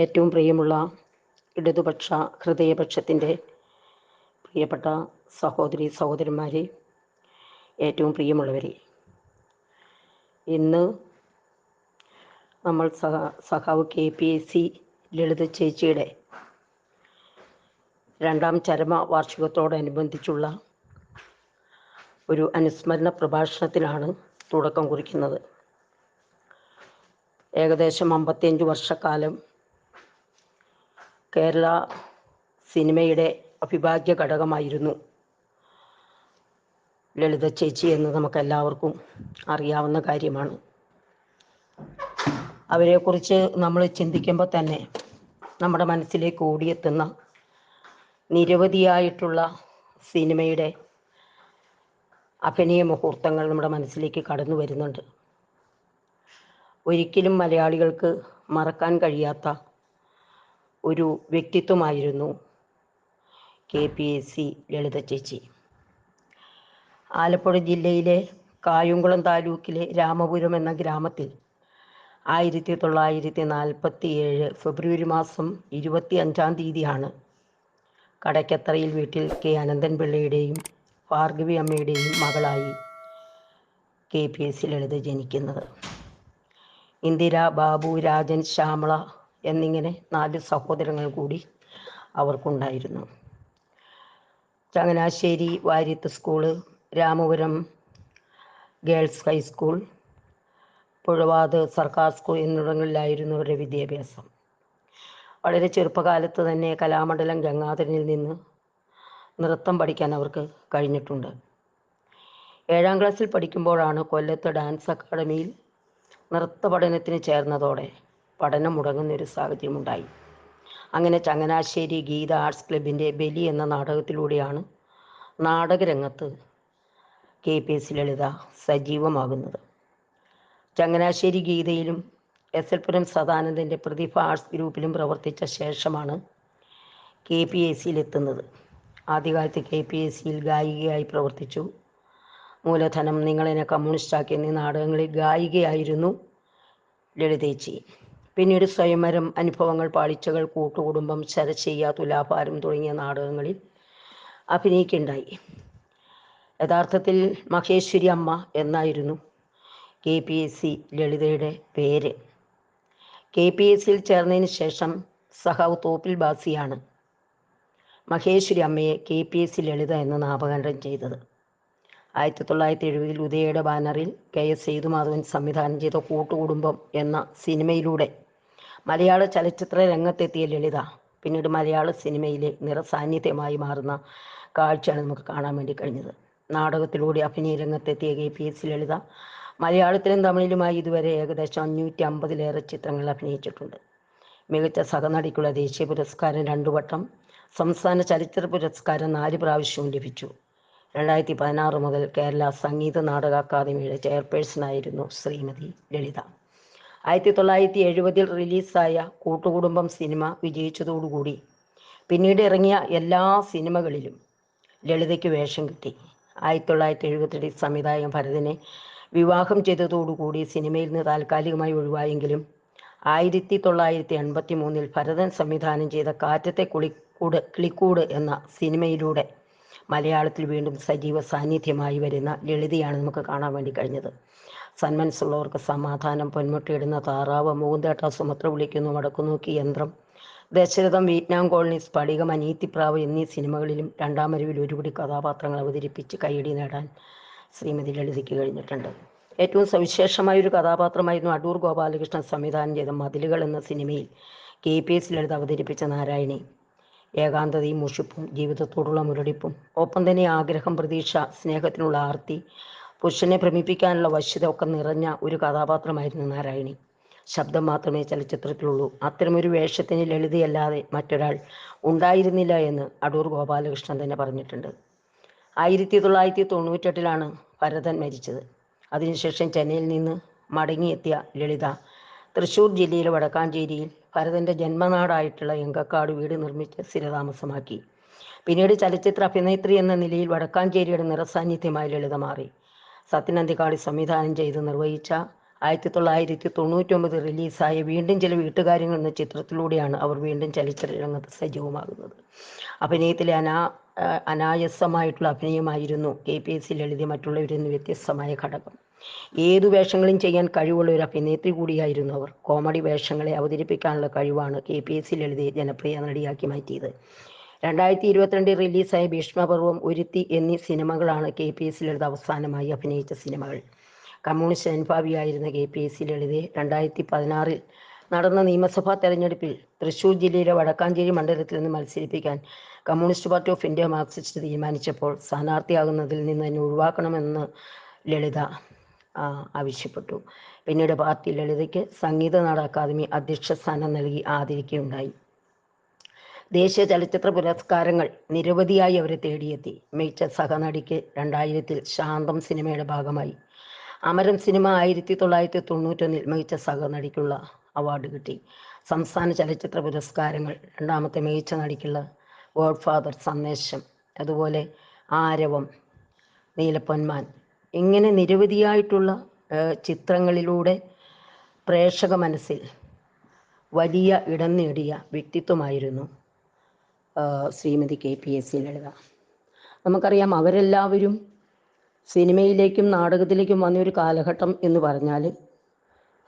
ഏറ്റവും പ്രിയമുള്ള ഇടതുപക്ഷ ഹൃദയപക്ഷത്തിന്റെ പ്രിയപ്പെട്ട സഹോദരി സഹോദരന്മാരെ ഏറ്റവും പ്രിയമുള്ളവരെ. ഇന്ന് നമ്മൾ സഹ സഖാവ് K P S C Lalitha ചേച്ചിയുടെ രണ്ടാം ചരമ വാർഷികത്തോടനുബന്ധിച്ചുള്ള ഒരു അനുസ്മരണ പ്രഭാഷണത്തിനാണ് തുടക്കം കുറിക്കുന്നത്. ഏകദേശം അമ്പത്തിയഞ്ച് വർഷക്കാലം കേരള സിനിമയുടെ അഭിഭാജ്യ ഘടകമായിരുന്നു ലളിത ചേച്ചി എന്ന് നമുക്കെല്ലാവർക്കും അറിയാവുന്ന കാര്യമാണ്. അവരെക്കുറിച്ച് നമ്മൾ ചിന്തിക്കുമ്പോൾ തന്നെ നമ്മുടെ മനസ്സിലേക്ക് ഓടിയെത്തുന്ന നിരവധിയായിട്ടുള്ള സിനിമയുടെ അഭിനയ മുഹൂർത്തങ്ങൾ നമ്മുടെ മനസ്സിലേക്ക് കടന്നു വരുന്നുണ്ട്. ഒരിക്കലും മലയാളികൾക്ക് മറക്കാൻ കഴിയാത്ത ഒരു വ്യക്തിത്വമായിരുന്നു. K. P. S. C. Lalitha ചേച്ചി. ആലപ്പുഴ ജില്ലയിലെ കായംകുളം താലൂക്കിലെ രാമപുരം എന്ന ഗ്രാമത്തിൽ ആയിരത്തി തൊള്ളായിരത്തി നാൽപ്പത്തി ഏഴ് ഫെബ്രുവരി മാസം ഇരുപത്തി അഞ്ചാം തീയതിയാണ് കടക്കത്രയിൽ വീട്ടിൽ കെ. അനന്തൻ പിള്ളയുടെയും ഭാർഗവി അമ്മയുടെയും മകളായി K. P. S. C. Lalitha ജനിക്കുന്നത്. ഇന്ദിര ബാബു രാജൻ ശ്യാമള എന്നിങ്ങനെ നാല് സഹോദരങ്ങൾ കൂടി അവർക്കുണ്ടായിരുന്നു. Changanassery Variyath school Ramapuram girls high school Puzhavathu സർക്കാർ സ്കൂൾ എന്നിവിടങ്ങളിലായിരുന്നു അവരുടെ വിദ്യാഭ്യാസം. വളരെ ചെറുപ്പകാലത്ത് തന്നെ കലാമണ്ഡലം ഗംഗാധരനിൽ നിന്ന് നൃത്തം പഠിക്കാൻ അവർക്ക് കഴിഞ്ഞിട്ടുണ്ട്. ഏഴാം ക്ലാസ്സിൽ പഠിക്കുമ്പോഴാണ് കൊല്ലത്ത് ഡാൻസ് അക്കാഡമിയിൽ നൃത്ത പഠനത്തിന് ചേർന്നതോടെ പഠനം മുടങ്ങുന്ന ഒരു സാഹചര്യമുണ്ടായി. അങ്ങനെ ചങ്ങനാശ്ശേരി ഗീത ആർട്സ് ക്ലബിന്റെ ബലി എന്ന നാടകത്തിലൂടെയാണ് നാടകരംഗത്ത് കെ പി എസ് ലളിത സജീവമാകുന്നത്. ചങ്ങനാശ്ശേരി ഗീതയിലും എസ് എൽ പുരം സദാനന്ദന്റെ പ്രതിഭ ആർട്സ് ഗ്രൂപ്പിലും പ്രവർത്തിച്ച ശേഷമാണ് കെ പി എസ് സിയിലെത്തുന്നത് ആദ്യകാലത്ത് കെ പി എസ് സിയിൽ ഗായികയായി പ്രവർത്തിച്ചു. മൂലധനം നിങ്ങളെന്നെ കമ്മ്യൂണിസ്റ്റാക്കി എന്നീ നാടകങ്ങളിൽ ഗായികയായിരുന്നു ലളിതേച്ചി. പിന്നീട് സ്വയംവരം അനുഭവങ്ങൾ പാളിച്ചകൾ കൂട്ടുകുടുംബം ശരശയ്യ തുലാഭാരം തുടങ്ങിയ നാടകങ്ങളിൽ അഭിനയിക്കുണ്ടായി യഥാർത്ഥത്തിൽ മഹേശ്വരി അമ്മ എന്നായിരുന്നു കെ പി എസ് സി ലളിതയുടെ പേര്. കെ പി എസ് സിയിൽ ചേർന്നതിന് ശേഷം സഹാവ് തോപ്പിൽ ബാസിയാണ് മഹേശ്വരി അമ്മയെ K P S C Lalitha എന്ന് നാമകരണം ചെയ്തത്. ആയിരത്തി തൊള്ളായിരത്തി എഴുപതിൽ ഉദയയുടെ ബാനറിൽ കെ എസ് സേതുമാധവൻ സംവിധാനം ചെയ്ത കൂട്ടുകുടുംബം എന്ന സിനിമയിലൂടെ മലയാള ചലച്ചിത്ര രംഗത്തെത്തിയ ലളിത. പിന്നീട് മലയാള സിനിമയിലെ നിറസാന്നിധ്യമായി മാറുന്ന കാഴ്ചയാണ് നമുക്ക് കാണാൻ വേണ്ടി കഴിഞ്ഞത്. നാടകത്തിലൂടെ അഭിനയ രംഗത്തെത്തിയ കെ പി എസ് ലളിത മലയാളത്തിലും തമിഴിലുമായി ഇതുവരെ ഏകദേശം അഞ്ഞൂറ്റി അമ്പതിലേറെ ചിത്രങ്ങളിൽ അഭിനയിച്ചിട്ടുണ്ട്. മികച്ച സഹനടിക്കുള്ള ദേശീയ പുരസ്കാരം രണ്ടു വട്ടം സംസ്ഥാന ചലച്ചിത്ര പുരസ്കാരം നാല് പ്രാവശ്യവും ലഭിച്ചു. രണ്ടായിരത്തി പതിനാറ് മുതൽ കേരള സംഗീത നാടക അക്കാദമിയുടെ ചെയർപേഴ്സണായിരുന്നു ശ്രീമതി ലളിത. ആയിരത്തി തൊള്ളായിരത്തി എഴുപതിൽ റിലീസായ കൂട്ടുകുടുംബം സിനിമ വിജയിച്ചതോടുകൂടി പിന്നീട് ഇറങ്ങിയ എല്ലാ സിനിമകളിലും ലളിതയ്ക്ക് വേഷം കിട്ടി. ആയിരത്തി തൊള്ളായിരത്തി എഴുപത്തിരണ്ടിൽ സംവിധായകൻ ഭരതനെ വിവാഹം ചെയ്തതോടുകൂടി സിനിമയിൽ നിന്ന് താൽക്കാലികമായി ഒഴിവായെങ്കിലും ആയിരത്തി തൊള്ളായിരത്തി എൺപത്തി മൂന്നിൽ ഭരതൻ സംവിധാനം ചെയ്ത കാറ്റത്തെ കുളിക്കൂട് കിളിക്കൂട് എന്ന സിനിമയിലൂടെ മലയാളത്തിൽ വീണ്ടും സജീവ സാന്നിധ്യമായി വരുന്ന ലളിതയാണ് നമുക്ക് കാണാൻ വേണ്ടി കഴിഞ്ഞത്. സന്മനസ്സുള്ളവർക്ക് സമാധാനം പൊന്മുട്ടിയിടുന്ന താറാവ് മൂന്തേട്ട സുമത്ര വിളിക്കുന്നു വടക്കുനോക്കി യന്ത്രം. ദശരഥം വിയറ്റ്നാം കോളനി സ്ഫടികം അനീത്തിപ്രാവ് എന്നീ സിനിമകളിലും രണ്ടാം വരവിൽ ഒരുപിടി കഥാപാത്രങ്ങൾ അവതരിപ്പിച്ച് കൈയടി നേടാൻ ശ്രീമതി ലളിതയ്ക്ക് കഴിഞ്ഞിട്ടുണ്ട്. ഏറ്റവും സവിശേഷമായ ഒരു കഥാപാത്രമായിരുന്നു അടൂർ ഗോപാലകൃഷ്ണൻ സംവിധാനം ചെയ്ത മതിലുകൾ എന്ന സിനിമയിൽ കെ പി എസ് ലളിത അവതരിപ്പിച്ച നാരായണി. ഏകാന്തതയും മുഷിപ്പും ജീവിതത്തോടുള്ള മുരടിപ്പും ഒപ്പം തന്നെ ആഗ്രഹം പ്രതീക്ഷ സ്നേഹത്തിനുള്ള ആർത്തി പുരുഷനെ ഭ്രമിപ്പിക്കാനുള്ള വശ്യത ഒക്കെ നിറഞ്ഞ ഒരു കഥാപാത്രമായിരുന്നു നാരായണി. ശബ്ദം മാത്രമേ ചലച്ചിത്രത്തിലുള്ളൂ. അത്തരമൊരു വേഷത്തിന് ലളിതയല്ലാതെ മറ്റൊരാൾ ഉണ്ടായിരുന്നില്ല എന്ന് അടൂർ ഗോപാലകൃഷ്ണൻ തന്നെ പറഞ്ഞിട്ടുണ്ട്. ആയിരത്തി തൊള്ളായിരത്തി തൊണ്ണൂറ്റെട്ടിലാണ് ഭരതൻ മരിച്ചത്. അതിനുശേഷം ചെന്നൈയിൽ നിന്ന് മടങ്ങിയെത്തിയ ലളിത തൃശൂർ ജില്ലയിലെ വടക്കാഞ്ചേരിയിൽ ഭരതന്റെ ജന്മനാടായിട്ടുള്ള എങ്കക്കാട് വീട് നിർമ്മിച്ച് സ്ഥിരതാമസമാക്കി. പിന്നീട് ചലച്ചിത്ര അഭിനേത്രി എന്ന നിലയിൽ വടക്കാഞ്ചേരിയുടെ നിറസാന്നിധ്യമായി ലളിത മാറി. സത്യനന്ദിക്കാട് സംവിധാനം ചെയ്ത് നിർവഹിച്ച ആയിരത്തി തൊള്ളായിരത്തി തൊണ്ണൂറ്റൊമ്പത് റിലീസായ വീണ്ടും ചില വീട്ടുകാര്യങ്ങൾ എന്ന ചിത്രത്തിലൂടെയാണ് അവർ വീണ്ടും ചലച്ചിത്ര രംഗത്ത് സജീവമാകുന്നത്. അഭിനയത്തിലെ അനാ അനായസമായിട്ടുള്ള അഭിനയമായിരുന്നു K P S C Lalitha മറ്റുള്ളവരിൽ നിന്ന് വ്യത്യസ്തമായ ഘടകം. ഏതു വേഷങ്ങളും ചെയ്യാൻ കഴിവുള്ള ഒരു അഭിനേത്രി കൂടിയായിരുന്നു അവർ. കോമഡി വേഷങ്ങളെ അവതരിപ്പിക്കാനുള്ള കഴിവാണ് കെ പി എസ് സി ലളിതയെ ജനപ്രിയ നടിയാക്കി മാറ്റിയത്. രണ്ടായിരത്തി ഇരുപത്തിരണ്ടിൽ റിലീസായ ഭീഷ്മപർവം ഒരുത്തി എന്നീ സിനിമകളാണ് കെ പി എസ് ലളിത അവസാനമായി അഭിനയിച്ച സിനിമകൾ. കമ്മ്യൂണിസ്റ്റ് അനുഭാവിയായിരുന്ന കെ പി എസ് ലളിതയെ രണ്ടായിരത്തി പതിനാറിൽ നടന്ന നിയമസഭാ തെരഞ്ഞെടുപ്പിൽ തൃശൂർ ജില്ലയിലെ വടക്കാഞ്ചേരി മണ്ഡലത്തിൽ നിന്ന് മത്സരിപ്പിക്കാൻ communist party of India Marxist തീരുമാനിച്ചപ്പോൾ സ്ഥാനാർത്ഥിയാകുന്നതിൽ നിന്ന് തന്നെ ഒഴിവാക്കണമെന്ന് ലളിത ആവശ്യപ്പെട്ടു. പിന്നീട് പാർട്ടി ലളിതയ്ക്ക് സംഗീത നാട അക്കാദമി അധ്യക്ഷ സ്ഥാനം നൽകി ആദരിക്കുകയുണ്ടായി. ദേശീയ ചലച്ചിത്ര പുരസ്കാരങ്ങൾ നിരവധിയായി അവരെ തേടിയെത്തി. മികച്ച സഹനടിക്ക് രണ്ടായിരത്തിൽ ശാന്തം സിനിമയുടെ ഭാഗമായി. അമരം സിനിമ ആയിരത്തി തൊള്ളായിരത്തി തൊണ്ണൂറ്റൊന്നിൽ മികച്ച സഹനടിക്കുള്ള അവാർഡ് കിട്ടി. സംസ്ഥാന ചലച്ചിത്ര പുരസ്കാരങ്ങൾ രണ്ടാമത്തെ മികച്ച നടിക്കുള്ള ഗോഡ് ഫാദർ സന്ദേശം അതുപോലെ ആരവം നീലപ്പൊന്മാൻ ഇങ്ങനെ നിരവധിയായിട്ടുള്ള ചിത്രങ്ങളിലൂടെ പ്രേക്ഷക മനസ്സിൽ വലിയ ഇടം നേടിയ വ്യക്തിത്വമായിരുന്നു Shrimati K P S C Lalitha. നമുക്കറിയാം അവരെല്ലാവരും സിനിമയിലേക്കും നാടകത്തിലേക്കും വന്നൊരു കാലഘട്ടം എന്ന് പറഞ്ഞാൽ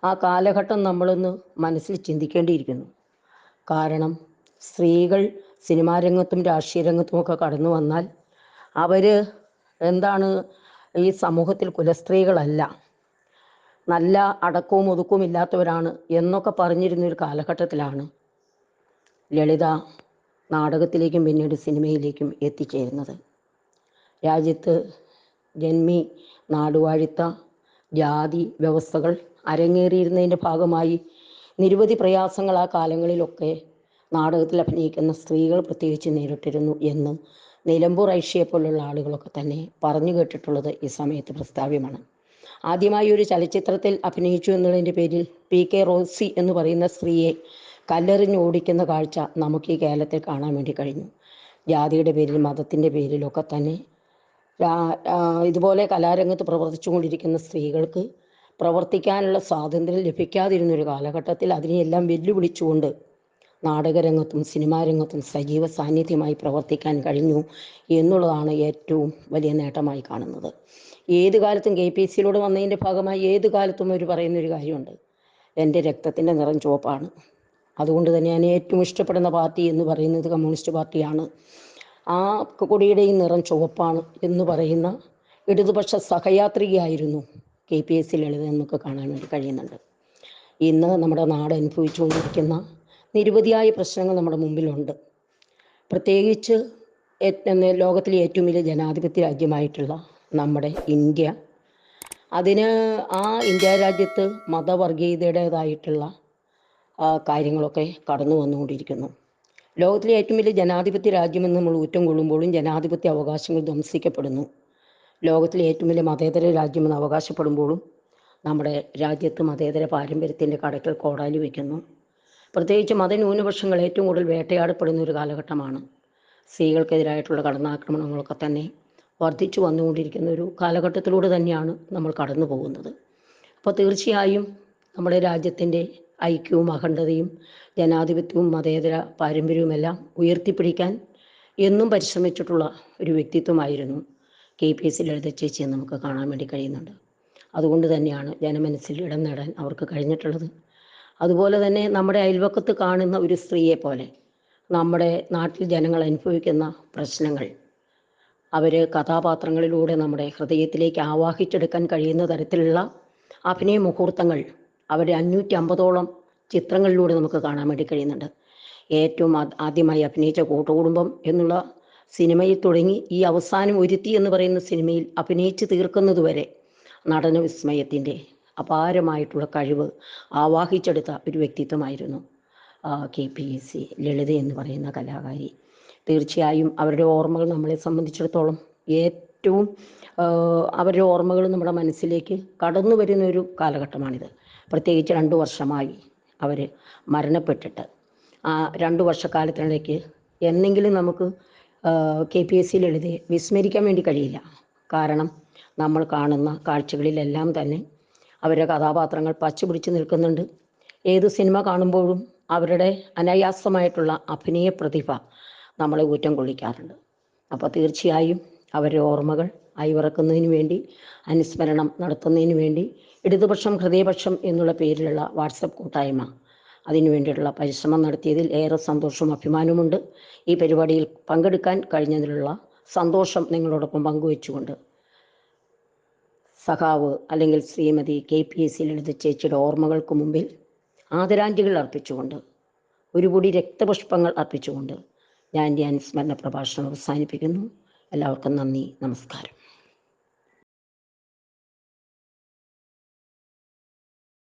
ആ കാലഘട്ടം നമ്മളൊന്ന് മനസ്സിൽ ചിന്തിക്കേണ്ടിയിരിക്കുന്നു. കാരണം സ്ത്രീകൾ സിനിമാ രംഗത്തും രാഷ്ട്രീയ രംഗത്തും ഒക്കെ കടന്നു വന്നാൽ അവർ എന്താണ് ഈ സമൂഹത്തിൽ കുലസ്ത്രീകളല്ല. നല്ല അടക്കവും ഒതുക്കവും ഇല്ലാത്തവരാണ് എന്നൊക്കെ പറഞ്ഞിരുന്നൊരു കാലഘട്ടത്തിലാണ് ലളിത നാടകത്തിലേക്കും പിന്നീട് സിനിമയിലേക്കും എത്തിച്ചേരുന്നത്. രാജ്യത്ത് ജന്മി നാടുവാഴിത്ത ജാതി വ്യവസ്ഥകൾ അരങ്ങേറിയിരുന്നതിന്റെ ഭാഗമായി നിരവധി പ്രയാസങ്ങൾ ആ കാലങ്ങളിലൊക്കെ നാടകത്തിൽ അഭിനയിക്കുന്ന സ്ത്രീകൾ പ്രത്യേകിച്ച് നേരിട്ടിരുന്നു എന്ന് നിലമ്പൂർ ഐഷ്യയെ പോലുള്ള ആളുകളൊക്കെ തന്നെ പറഞ്ഞു കേട്ടിട്ടുള്ളത് ഈ സമയത്ത് പ്രസ്താവ്യമാണ്. ആദ്യമായി ഒരു ചലച്ചിത്രത്തിൽ അഭിനയിച്ചു എന്നുള്ളതിന്റെ പേരിൽ പി കെ റോസി എന്ന് പറയുന്ന സ്ത്രീയെ കല്ലെറിഞ്ഞ് ഓടിക്കുന്ന കാഴ്ച നമുക്ക് ഈ കേരളത്തിൽ കാണാൻ വേണ്ടി കഴിഞ്ഞു. ജാതിയുടെ പേരിൽ മതത്തിന്റെ പേരിലൊക്കെ തന്നെ ഇതുപോലെ കലാരംഗത്ത് പ്രവർത്തിച്ചുകൊണ്ടിരിക്കുന്ന സ്ത്രീകൾക്ക് പ്രവർത്തിക്കാനുള്ള സ്വാതന്ത്ര്യം ലഭിക്കാതിരുന്ന ഒരു കാലഘട്ടത്തിൽ അതിനെയെല്ലാം വെല്ലുവിളിച്ചുകൊണ്ട് നാടകരംഗത്തും സിനിമാരംഗത്തും സജീവ സാന്നിധ്യമായി പ്രവർത്തിക്കാൻ കഴിഞ്ഞു എന്നുള്ളതാണ് ഏറ്റവും വലിയ നേട്ടമായി കാണുന്നത്. ഏത് കാലത്തും കെ പി എസ് സിയിലൂടെ വന്നതിന്റെ ഭാഗമായി ഏത് കാലത്തും അവർ പറയുന്നൊരു കാര്യമുണ്ട്. എന്റെ രക്തത്തിന്റെ നിറം ചുവപ്പാണ്. അതുകൊണ്ട് തന്നെ ഞാൻ ഏറ്റവും ഇഷ്ടപ്പെടുന്ന പാർട്ടി എന്ന് പറയുന്നത് കമ്മ്യൂണിസ്റ്റ് പാർട്ടിയാണ്. ആ കൊടിയുടെയും നിറം ചുവപ്പാണ് എന്ന് പറയുന്ന ഇടതുപക്ഷ സഹയാത്രികയായിരുന്നു K P S C Lalitha എന്നൊക്കെ കാണാൻ വേണ്ടി കഴിയുന്നുണ്ട്. ഇന്ന് നമ്മുടെ നാട് അനുഭവിച്ചുകൊണ്ടിരിക്കുന്ന നിരവധിയായ പ്രശ്നങ്ങൾ നമ്മുടെ മുമ്പിലുണ്ട്. പ്രത്യേകിച്ച് ലോകത്തിലെ ഏറ്റവും വലിയ ജനാധിപത്യ രാജ്യമായിട്ടുള്ള നമ്മുടെ ഇന്ത്യ. അതിന് ആ ഇന്ത്യ രാജ്യത്ത് മതവർഗീയതയുടേതായിട്ടുള്ള കാര്യങ്ങളൊക്കെ കടന്നു വന്നുകൊണ്ടിരിക്കുന്നു. ലോകത്തിലെ ഏറ്റവും വലിയ ജനാധിപത്യ രാജ്യമെന്ന് നമ്മൾ ഊറ്റം കൊള്ളുമ്പോഴും ജനാധിപത്യ അവകാശങ്ങൾ ധ്വംസിക്കപ്പെടുന്നു. ലോകത്തിലെ ഏറ്റവും വലിയ മതേതര രാജ്യമെന്ന് അവകാശപ്പെടുമ്പോഴും നമ്മുടെ രാജ്യത്ത് മതേതര പാരമ്പര്യത്തിന്റെ കടക്കൽ കോടാലി വയ്ക്കുന്നു. പ്രത്യേകിച്ച് മതന്യൂനപക്ഷങ്ങൾ ഏറ്റവും കൂടുതൽ വേട്ടയാടപ്പെടുന്ന ഒരു കാലഘട്ടമാണ്. സ്ത്രീകൾക്കെതിരായിട്ടുള്ള കടന്നാക്രമണങ്ങളൊക്കെ തന്നെ വർദ്ധിച്ചു വന്നുകൊണ്ടിരിക്കുന്ന ഒരു കാലഘട്ടത്തിലൂടെ തന്നെയാണ് നമ്മൾ കടന്നു പോകുന്നത് അപ്പോൾ തീർച്ചയായും നമ്മുടെ രാജ്യത്തിന്റെ ഐക്യവും അഖണ്ഡതയും ജനാധിപത്യവും മതേതര പാരമ്പര്യവുമെല്ലാം ഉയർത്തിപ്പിടിക്കാൻ എന്നും പരിശ്രമിച്ചിട്ടുള്ള ഒരു വ്യക്തിത്വമായിരുന്നു കെ പി എസ് ലളിത ചേച്ചിയെ നമുക്ക് കാണാൻ വേണ്ടി കഴിയുന്നുണ്ട്. അതുകൊണ്ട് തന്നെയാണ് ജനമനസ്സിൽ ഇടം നേടാൻ അവർക്ക് കഴിഞ്ഞിട്ടുള്ളത്. അതുപോലെ തന്നെ നമ്മുടെ അയൽവക്കത്ത് കാണുന്ന ഒരു സ്ത്രീയെ പോലെ നമ്മുടെ നാട്ടിൽ ജനങ്ങൾ അനുഭവിക്കുന്ന പ്രശ്നങ്ങൾ അവർ കഥാപാത്രങ്ങളിലൂടെ നമ്മുടെ ഹൃദയത്തിലേക്ക് ആവാഹിച്ചെടുക്കാൻ കഴിയുന്ന തരത്തിലുള്ള അഭിനയ മുഹൂർത്തങ്ങൾ അവരുടെ അഞ്ഞൂറ്റി അമ്പതോളം ചിത്രങ്ങളിലൂടെ നമുക്ക് കാണാൻ വേണ്ടി കഴിയുന്നുണ്ട്. ഏറ്റവും ആദ്യമായി അഭിനയിച്ച കൂട്ടുകുടുംബം എന്നുള്ള സിനിമയിൽ തുടങ്ങി ഈ അവസാനം ഒരുത്തി എന്ന് പറയുന്ന സിനിമയിൽ അഭിനയിച്ച് തീർക്കുന്നതുവരെ നടന വിസ്മയത്തിന്റെ അപാരമായിട്ടുള്ള കഴിവ് ആവാഹിച്ചെടുത്ത ഒരു വ്യക്തിത്വമായിരുന്നു K P S C Lalitha എന്ന് പറയുന്ന കലാകാരി. തീർച്ചയായും അവരുടെ ഓർമ്മകൾ നമ്മളെ സംബന്ധിച്ചിടത്തോളം ഏറ്റവും അവരുടെ ഓർമ്മകൾ നമ്മുടെ മനസ്സിലേക്ക് കടന്നു വരുന്ന ഒരു കാലഘട്ടമാണിത്. പ്രത്യേകിച്ച് രണ്ടു വർഷമായി അവർ മരണപ്പെട്ടിട്ട്. ആ രണ്ടു വർഷക്കാലത്തിനിടയ്ക്ക് എന്നെങ്കിലും നമുക്ക് കെ പി എസ് സിയിൽ എഴുതി വിസ്മരിക്കാൻ വേണ്ടി കഴിയില്ല. കാരണം നമ്മൾ കാണുന്ന കാഴ്ചകളിലെല്ലാം തന്നെ അവരുടെ കഥാപാത്രങ്ങൾ പച്ചപിടിച്ച് നിൽക്കുന്നുണ്ട്. ഏത് സിനിമ കാണുമ്പോഴും അവരുടെ അനായാസമായിട്ടുള്ള അഭിനയ പ്രതിഭ നമ്മളെ ഊറ്റം കൊള്ളിക്കാറുണ്ട്. അപ്പോൾ തീർച്ചയായും അവരുടെ ഓർമ്മകൾ അയവിറക്കുന്നതിന് വേണ്ടി അനുസ്മരണം നടത്തുന്നതിന് വേണ്ടി ഇടതുപക്ഷം ഹൃദയപക്ഷം എന്നുള്ള പേരിലുള്ള വാട്സപ്പ് കൂട്ടായ്മ. അതിനു വേണ്ടിയിട്ടുള്ള പരിശ്രമം നടത്തിയതിൽ ഏറെ സന്തോഷവും അഭിമാനവുമുണ്ട്. ഈ പരിപാടിയിൽ പങ്കെടുക്കാൻ കഴിഞ്ഞതിലുള്ള സന്തോഷം നിങ്ങളോടൊപ്പം പങ്കുവെച്ചുകൊണ്ട് സഖാവ് അല്ലെങ്കിൽ Shrimati K P S C Lalitha ചേച്ചിയുടെ ഓർമ്മകൾക്ക് മുമ്പിൽ ആദരാഞ്ജലികൾ അർപ്പിച്ചുകൊണ്ട് ഒരു പൊടി രക്തപുഷ്പങ്ങൾ അർപ്പിച്ചുകൊണ്ട് ഞാൻ എന്റെ അനുസ്മരണ പ്രഭാഷണം അവസാനിപ്പിക്കുന്നു. എല്ലാവർക്കും നന്ദി നമസ്കാരം.